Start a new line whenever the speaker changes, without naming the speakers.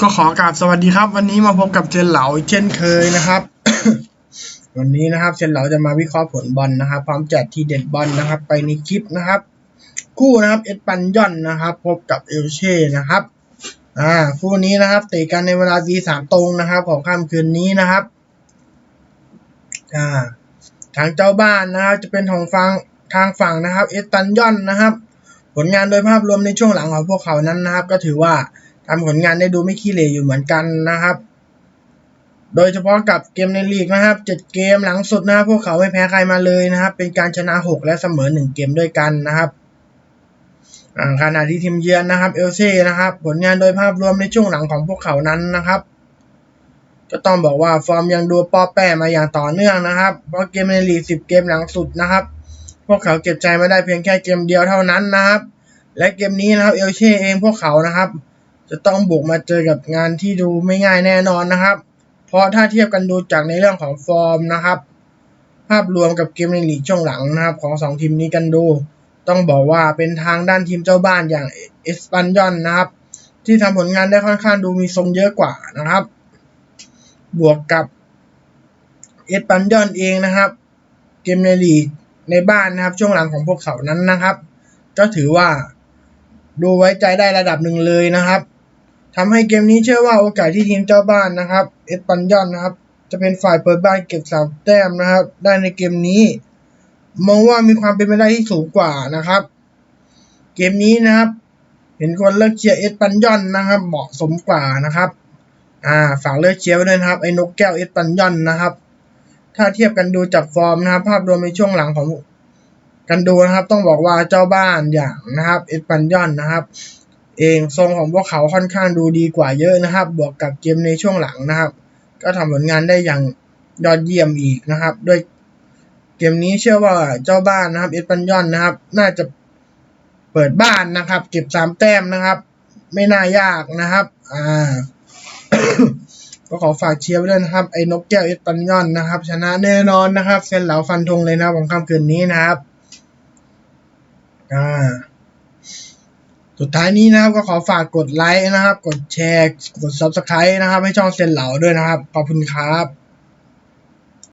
ก็ขอกราบสวัสดีครับ วันนี้มาพบกับเจนเหลาเช่นเคยนะครับ วันนี้นะครับเจนเหลาจะมาวิเคราะห์ผลบอลนะครับ พร้อมจัดทีเด็ดบอลนะครับ ไปในคลิปนะครับ คู่นะครับเอ็ดปันยอนนะครับ พบกับเอลเช่นะครับอ่าคู่นี้นะครับเตะกันในเวลาตีสามตรงนะครับ ของค่ำคืนนี้นะครับอ่าทางเจ้าบ้านนะครับ จะเป็นของฝั่งทางฝั่งนะครับ เอสตันยอนนะครับ ผลงานโดยภาพรวมในช่วงหลังของพวกเขานั้นนะครับ ก็ถือว่า ทำผลงานได้ดูไม่ขี้เหร่อยู่เหมือนกันนะครับ โดยเฉพาะกับเกมในลีกนะครับเจ็ดเกมหลังสุดนะพวกเขาไม่แพ้ใครมาเลยนะครับ เป็นการชนะหกและเสมอหนึ่งเกมด้วยกันนะครับขณะที่ทีมเยือนนะครับเอลเซ่นะครับ ผลงานโดยภาพรวมในช่วงหลังของพวกเขานั้นนะครับก็ต้องบอกว่าฟอร์มยังดูปอแป้มาอย่างต่อเนื่องนะครับ เพราะเกมในลีกสิบเกมหลังสุดนะครับ พวกเขาเก็บใจมาได้เพียงแค่เกมเดียวเท่านั้นนะครับ และเกมนี้นะครับเอลเช่เองพวกเขานะครับ จะต้องบุกมาเจอกับงานที่ดูไม่ง่ายแน่นอนนะครับ เพราะถ้าเทียบกันดูจากในเรื่องของฟอร์มนะครับ ภาพรวมกับเกมในลีกช่วงหลังนะครับ ของสองทีมนี้กันดู ต้องบอกว่าเป็นทางด้านทีมเจ้าบ้านอย่างเอสปันยอนนะครับ ที่ทำผลงานได้ค่อนข้างดูมีทรงเยอะกว่านะครับ บวกกับเอสปันยอนเองนะครับ เกมในลีกในบ้านนะครับ ช่วงหลังของพวกเขานั้นนะครับ ก็ถือว่าดูไว้ใจได้ระดับหนึ่งเลยนะครับ ทำให้เกมนี้เชื่อว่าโอกาสที่ทีมเจ้าบ้านนะครับ เอสปันยอนนะครับ จะเป็นฝ่ายเปิดบ้านเก็บสามแต้มนะครับ ได้ในเกมนี้มองว่ามีความเป็นไปได้ที่สูงกว่านะครับ เกมนี้นะครับ เห็นคนเลือกเชียร์เอสปันยอนนะครับ เหมาะสมกว่านะครับ อ่าฝากเลือกเชียร์ไว้ด้วยนะครับไอ้นกแก้วเอสปันยอนนะครับ ถ้าเทียบกันดูจากฟอร์มนะครับ ภาพรวมในช่วงหลังของกันดูนะครับ ต้องบอกว่าเจ้าบ้านอย่างนะครับ เอสปันยอนนะครับ เองทรงของพวกเขาค่อนข้างดูดีกว่าเยอะนะครับ บวกกับเกมในช่วงหลังนะครับ ก็ทำผลงานได้อย่างยอดเยี่ยมอีกนะครับ ด้วยเกมนี้เชื่อว่าเจ้าบ้านนะครับเอสปันยอนนะครับ น่าจะเปิดบ้านนะครับ เก็บสามแต้มนะครับ ไม่น่ายากนะครับ อ่า ก็ขอฝากเชียร์ไว้ด้วยนะครับ ไอ้นกแก้วเอสปันยอนนะครับ ชนะแน่นอนนะครับเซนเหลาฟันธงเลยนะครับของค่ำคืนนี้นะครับ อ่า สุดท้ายนี้นะครับก็ขอฝากกดไลค์นะครับ กดแชร์ กด subscribe นะครับ ให้ช่องเซนเหลาด้วยนะครับ ขอบคุณครับ